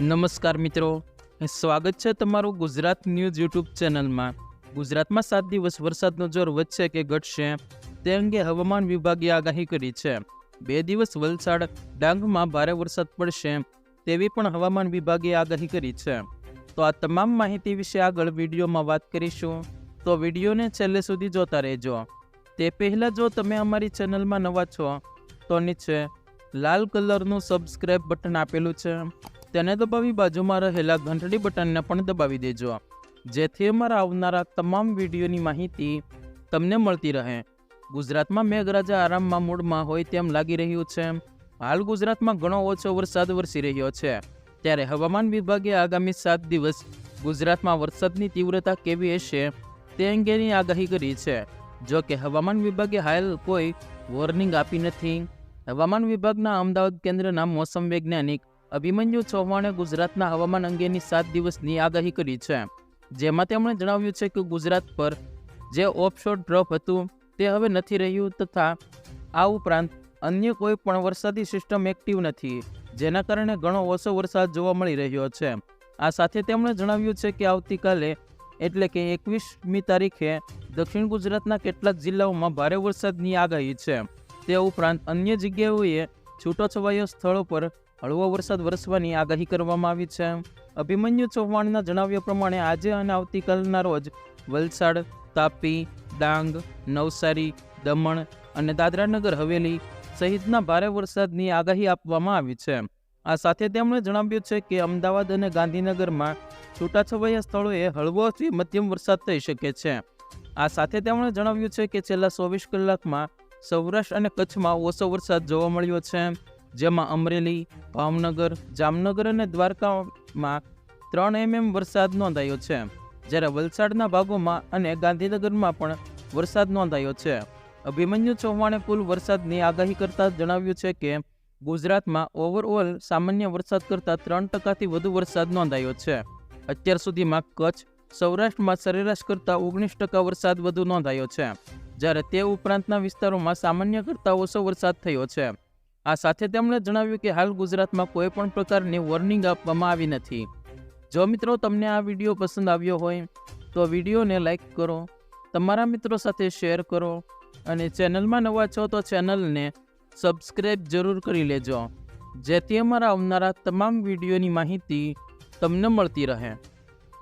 નમસ્કાર મિત્રો, સ્વાગત છે તમારું ગુજરાત ન્યૂઝ યુટ્યુબ ચેનલમાં. ગુજરાતમાં સાત દિવસ વરસાદનો જોર વધશે કે ઘટશે, તે અંગે હવામાન વિભાગે આગાહી કરી છે. બે દિવસ વલસાડ ડાંગમાં ભારે વરસાદ પડશે, તેવી પણ હવામાન વિભાગે આગાહી કરી છે. તો આ તમામ માહિતી વિશે આગળ વિડીયોમાં વાત કરીશું. તો વિડીયોને છેલ્લે સુધી જોતા રહેજો. તે પહેલાં જો તમે અમારી ચેનલમાં નવા છો, તો નીચે લાલ કલરનું સબસ્ક્રાઈબ બટન આપેલું છે. તેને દબાવી બાજુમાં રહેલા ઘંટડી બટનને પણ દબાવી દેજો. જેથી અમારા આવનારા તમામ વિડીયોની માહિતી તમને મળતી રહે. ગુજરાતમાં મેઘરાજા આરામમાં મૂડમાં હોય તેમ લાગી રહ્યું છે. હાલ ગુજરાતમાં ઘણો ઓછો વરસાદ વરસી રહ્યો છે. ત્યારે હવામાન વિભાગે આગામી સાત દિવસ ગુજરાતમાં વરસાદની તીવ્રતા કેવી હશે તે અંગેની આગાહી કરી છે. જો કે હવામાન વિભાગે હાલ કોઈ વોર્નિંગ આપી નથી. હવામાન વિભાગના અમદાવાદ કેન્દ્રના મોસમ વૈજ્ઞાનિક અભિમન્યુ ચૌહાણે ગુજરાતના હવામાન અંગેની સાત દિવસની આગાહી કરી છે. જેમાં તેમણે જણાવ્યું છે કે ગુજરાત પર જે ઓફશોર ડ્રોપ હતું તે હવે નથી રહ્યું તથા આ ઉપરાંત અન્ય કોઈ પણ વરસાદી સિસ્ટમ એક્ટિવ નથી, જેના કારણે ઘણો ઓછો વરસાદ જોવા મળી રહ્યો છે. આ સાથે તેમણે જણાવ્યું છે કે આવતીકાલે એટલે કે એકવીસમી તારીખે દક્ષિણ ગુજરાતના કેટલાક જિલ્લાઓમાં ભારે વરસાદની આગાહી છે. તે ઉપરાંત અન્ય જગ્યાઓએ છૂટોછવાયો સ્થળો પર હળવો વરસાદ વરસવાની આગાહી કરવામાં આવી છે. અભિમન્યુ ચૌહાણના જણાવ્યા પ્રમાણે આજે અને આવતીકાલના રોજ વલસાડ, તાપી, ડાંગ, નવસારી, દમણ અને દાદરાનગર હવેલી સહિતના ભારે વરસાદની આગાહી આપવામાં આવી છે. આ સાથે તેમણે જણાવ્યું છે કે અમદાવાદ અને ગાંધીનગરમાં છૂટાછવાયા સ્થળોએ હળવોથી મધ્યમ વરસાદ થઈ શકે છે. આ સાથે તેમણે જણાવ્યું છે કે છેલ્લા ચોવીસ કલાકમાં સૌરાષ્ટ્ર અને કચ્છમાં ઓછો વરસાદ જોવા મળ્યો છે. જેમાં અમરેલી, ભાવનગર, જામનગર અને દ્વારકામાં ત્રણ એમએમ વરસાદ નોંધાયો છે. જ્યારે વલસાડના ભાગોમાં અને ગાંધીનગરમાં પણ વરસાદ નોંધાયો છે. અભિમન્યુ ચૌહાણે કુલ વરસાદની આગાહી કરતાં જણાવ્યું છે કે, ગુજરાતમાં ઓવરઓલ સામાન્ય વરસાદ કરતાં ત્રણ ટકાથી વધુ વરસાદ નોંધાયો છે. અત્યાર સુધીમાં કચ્છ, સૌરાષ્ટ્રમાં સરેરાશ કરતાં ઓગણીસ ટકા વરસાદ વધુ નોંધાયો છે. જ્યારે તે ઉપરાંતના વિસ્તારોમાં સામાન્ય કરતાં ઓછો વરસાદ થયો છે. આ સાથે તેમણે જણાવ્યું કે હાલ ગુજરાતમાં કોઈ પણ પ્રકારની વોર્નિંગ આપવામાં આવી નથી. જો મિત્રો તમને આ વીડિયો પસંદ આવ્યો હોય, તો વિડીયોને લાઇક કરો, તમારા મિત્રો સાથે શેર કરો અને ચેનલમાં નવા છો તો ચેનલને સબસ્ક્રાઈબ જરૂર કરી લેજો. જેથી અમારા આવનારા તમામ વિડીયોની માહિતી તમને મળતી રહે.